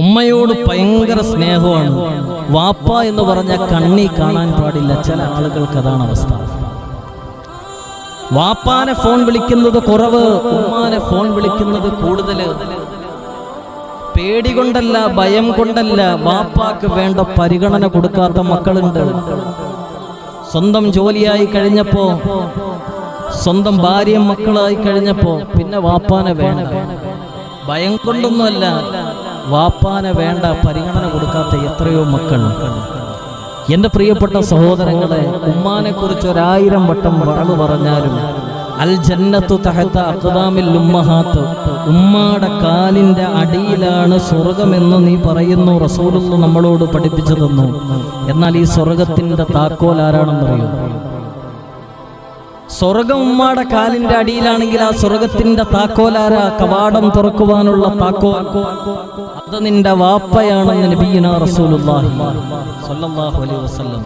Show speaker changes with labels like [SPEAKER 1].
[SPEAKER 1] ഉമ്മയോട് ഭയങ്കര സ്നേഹമാണ്. വാപ്പ എന്ന് പറഞ്ഞ കണ്ണി കാണാൻ പാടില്ല. ചില ആളുകൾക്ക് അതാണ് അവസ്ഥ. വാപ്പാനെ ഫോൺ വിളിക്കുന്നത് കുറവ് ഉമ്മാനെ ഫോൺ വിളിക്കുന്നത് കൂടുതൽ. പേടി കൊണ്ടല്ല ഭയം കൊണ്ടല്ല വാപ്പാക്ക് വേണ്ട പരിഗണന കൊടുക്കാത്ത മക്കളുണ്ട്. സ്വന്തം ജോലിയായി കഴിഞ്ഞപ്പോ സ്വന്തം ഭാര്യയും മക്കളായി കഴിഞ്ഞപ്പോ പിന്നെ വാപ്പാനെ വേണ്ട. ഭയം കൊണ്ടൊന്നുമല്ല. വാപ്പാനെ വേണ്ട പരിഗണന കൊടുക്കാത്ത എത്രയോ മക്കൾ. എന്റെ പ്രിയപ്പെട്ട സഹോദരങ്ങളെ ഉമ്മാനെ കുറിച്ച് ഒരായിരം വട്ടം വളവ് പറഞ്ഞാലും അൽ ജന്നത്തു തഹത്ത അക്താമിൽ ഉമ്മഹാത്ത് ഉമ്മാടെ കാലിന്റെ അടിയിലാണ് സ്വർഗമെന്ന് നീ പറയുന്നു റസൂലുള്ള നമ്മളോട് പഠിപ്പിച്ചതെന്നു. എന്നാൽ ഈ സ്വർഗത്തിന്റെ താക്കോൽ ആരാണെന്നറിയോ? സ്വർഗം ഉമ്മാടെ കാലിന്റെ അടിയിലാണെങ്കിൽ ആ സ്വർഗത്തിന്റെ താക്കോലാരാ കവാടം തുറക്കുവാനുള്ള താക്കോൽ. അത് നിന്റെ വാപ്പയാണെന്ന് നബീന റസൂലുള്ളാഹി സ്വല്ലല്ലാഹു അലൈഹി വസല്ലം.